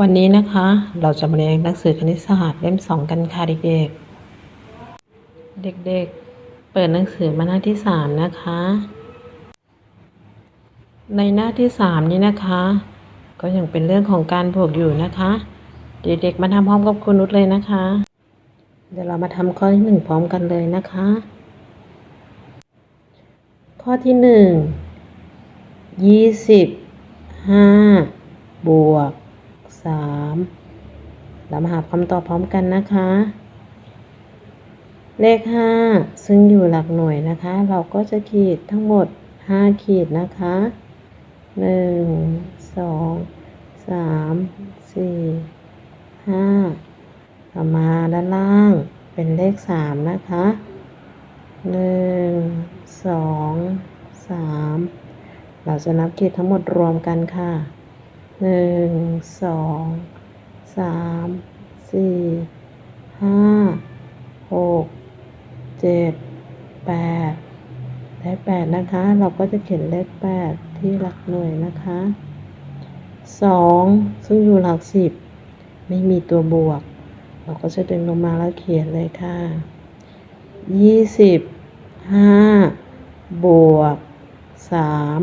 วันนี้นะคะเราจะมาเรียนหนังสือคณิตศาสตร์เล่มสองกันค่ะเด็กๆ เด็กๆ เปิดหนังสือมาหน้าที่สามนะคะ ในหน้าที่สามนี้นะคะ ก็ยังเป็นเรื่องของการบวกอยู่นะคะ เด็กๆ มาทำพร้อมกับคุณนุชเลยนะคะ เดี๋ยวเรามาทำข้อที่หนึ่งพร้อมกันเลยนะคะ ข้อที่หนึ่งยี่สิบห้าบวก สามเรามาหาคำตอบพร้อมกันนะคะ เลขห้าซึ่งอยู่หลักหน่วยนะคะ เราก็จะขีดทั้งหมดห้าขีดนะคะหนึ่งสองสามสี่ห้าต่อมาด้านล่างเป็นเลขสามนะคะหนึ่งสองสามเราจะนับขีดทั้งหมดรวมกันค่ะ หนึ่งสองสามสี่ห้าหกเจ็ดแปดได้แปดนะคะ เราก็จะเขียนเลขแปดที่หลักหน่วยนะคะสองซึ่งอยู่หลักสิบไม่มีตัวบวก เราก็จะดึงลงมาแล้วเขียนเลยค่ะยี่สิบห้าบวกสาม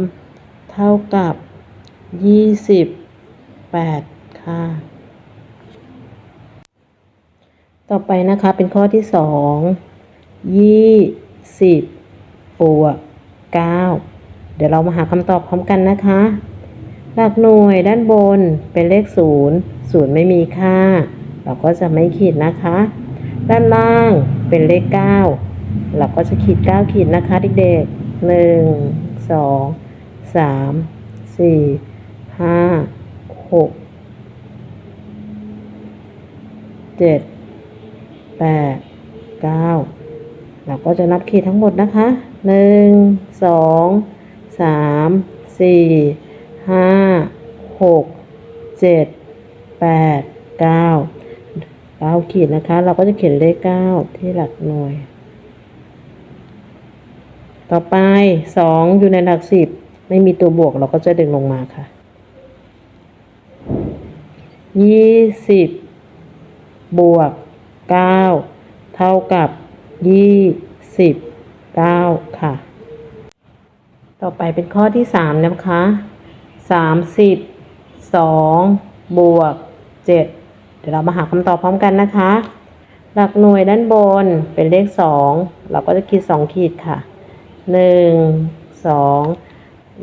เท่ากับยี่สิบ แปดค่ะ ต่อไปนะคะเป็นข้อที่สองยี่สิบวกเก้าเดี๋ยวเรามาหาคำตอบพร้อมกันนะคะ หลักหน่วยด้านบนเป็นเลขศูนย์ศูนย์ไม่มีค่า เราก็จะไม่ขีดนะคะ ด้านล่างเป็นเลขเก้าเราก็จะขีดเก้าขีดนะคะเด็กๆหนึ่งสองสามสี่ หกเจ็ดแปดเก้าเราก็จะนับขีดทั้งหมดนะคะหนึ่งสองสามสี่ห้าหกเจ็ดแปดเก้าเก้าขีดนะคะ เราก็จะเขียนเลขเก้าที่หลักหน่วย ต่อไปสองอยู่ในหลักสิบไม่มีตัวบวกเราก็จะดึงลงมาค่ะ ยี่สิบบวกเก้าเท่ากับยี่สิบเก้าค่ะ ต่อไปเป็นข้อที่สามนะคะสามสิบสองบวกเจ็ดเดี๋ยวเรามาหาคำตอบพร้อมกันนะคะ หลักหน่วยด้านบนเป็นเลขสองเราก็จะขีดสองขีดค่ะหนึ่งสอง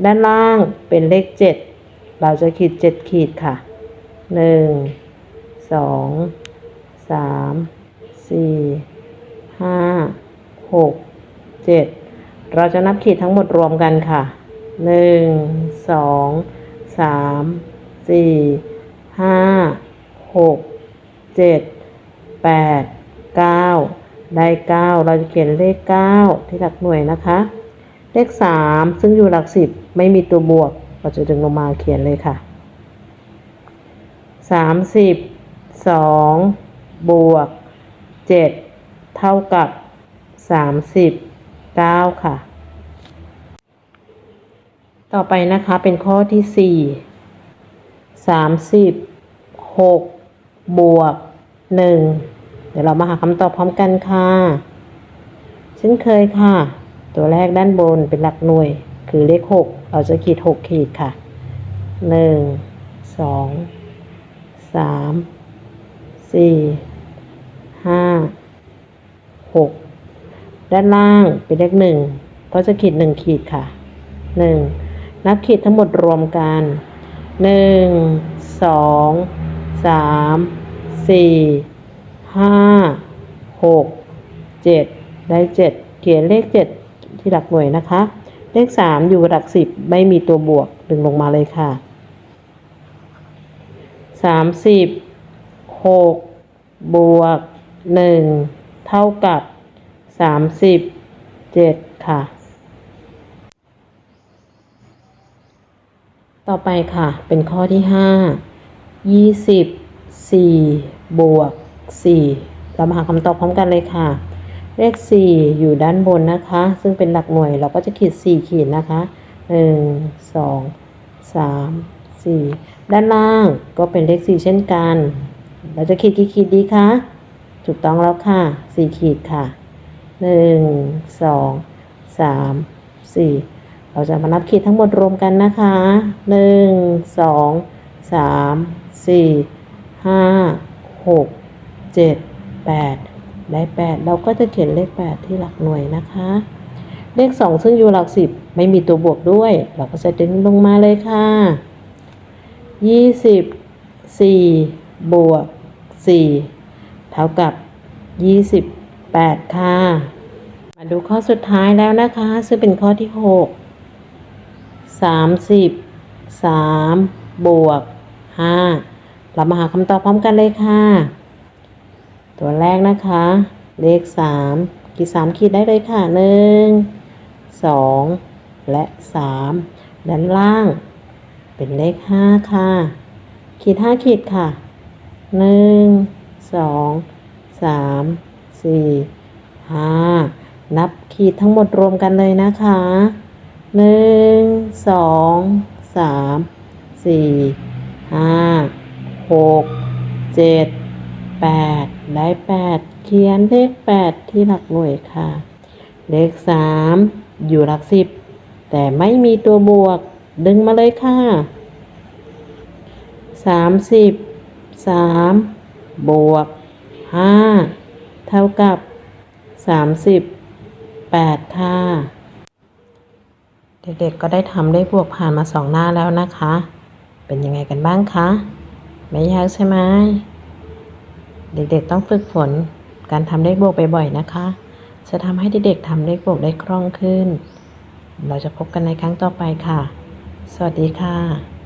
ด้านล่างเป็นเลขเจ็ดเราจะขีดเจ็ดขีดค่ะ หนึ่งสองสามสี่ห้าหกเจ็ดเราจะนับขีดทั้งหมดรวมกันค่ะหนึ่งสองสามสี่ห้าหกเจ็ดแปดเก้าได้เก้าเราจะเขียนเลขเก้าที่หลักหน่วยนะคะ เลขสามซึ่งอยู่หลักสิบไม่มีตัวบวก เราจะดึงลงมาเขียนเลยค่ะ สามสิบสองบวกเจ็ดเท่ากับสามสิบเก้าค่ะ ต่อไปนะคะเป็นข้อที่สี่สามสิบหกบวกหนึ่งเดี๋ยวเรามาหาคำตอบพร้อมกันค่ะเช่นเคยค่ะ ตัวแรกด้านบนเป็นหลักหน่วย คือเลขหกเราจะขีดหกขีดค่ะหนึ่งสอง สามสี่ห้าหกด้านล่างเป็นเลขหนึ่งก็จะขีดหนึ่งขีดค่ะหนึ่งนับขีดทั้งหมดรวมกันหนึ่งสองสามสี่ห้าหกเจ็ดได้เจ็ดเขียนเลขเจ็ดที่หลักหน่วยนะคะ เลขสามอยู่หลักสิบไม่มีตัวบวกดึงลงมาเลยค่ะ สามสิบหกบวกหนึ่งเท่ากับสามสิบเจ็ดค่ะ ต่อไปค่ะ เป็นข้อที่ห้ายี่สิบสี่บวกสี่เรามาหาคำตอบพร้อมกันเลยค่ะ เลขสี่อยู่ด้านบนนะคะ ซึ่งเป็นหลักหน่วยเราก็จะขีดสี่ขีดนะคะหนึ่งสองสามสี่ ด้านล่างก็เป็นเลขสี่เช่นกัน เราจะขีดกี่ขีดดีคะ ถูกต้องแล้วค่ะสี่ขีดค่ะหนึ่งสองสามสี่เราจะมานับขีดทั้งหมดรวมกันนะคะหนึ่งสองสามสี่ห้าหกเจ็ดแปดได้แปดเราก็จะเขียนเลขแปดที่หลักหน่วยนะคะ เลขสองซึ่งอยู่หลักสิบไม่มีตัวบวกด้วย เราก็จะดึงลงมาเลยค่ะ ยี่สิบสี่บวกสี่เท่ากับยี่สิบแปดค่ะ มาดูข้อสุดท้ายแล้วนะคะ ซึ่งเป็นข้อที่หกสามสิบสามบวกห้าเรามาหาคำตอบพร้อมกันเลยค่ะ ตัวแรกนะคะ เลขสามขีดสามขีดได้เลยค่ะหนึ่งสองและสามด้านล่าง เป็นเลขห้าค่ะ ขีดห้าขีดค่ะหนึ่งสองสามสี่ห้านับขีดทั้งหมดรวมกันเลยนะคะหนึ่งสองสามสี่ห้าหกเจ็ดแปดได้แปดเขียนเลขแปดที่หลักหน่วยค่ะ เลขสามอยู่หลักสิบแต่ไม่มีตัวบวก ดึงมาเลยค่ะสามสิบสามบวกห้าเท่ากับสามสิบแปดค่ะ เด็กๆก็ได้ทำเลขบวกผ่านมาสองหน้าแล้วนะคะ เป็นยังไงกันบ้างคะ ไม่ยากใช่ไหมเด็กๆต้องฝึกฝนการทำเลขบวกบ่อยๆนะคะ จะทำให้เด็กๆทำเลขบวกได้คล่องขึ้น เราจะพบกันในครั้งต่อไปค่ะ สวัสดีค่ะ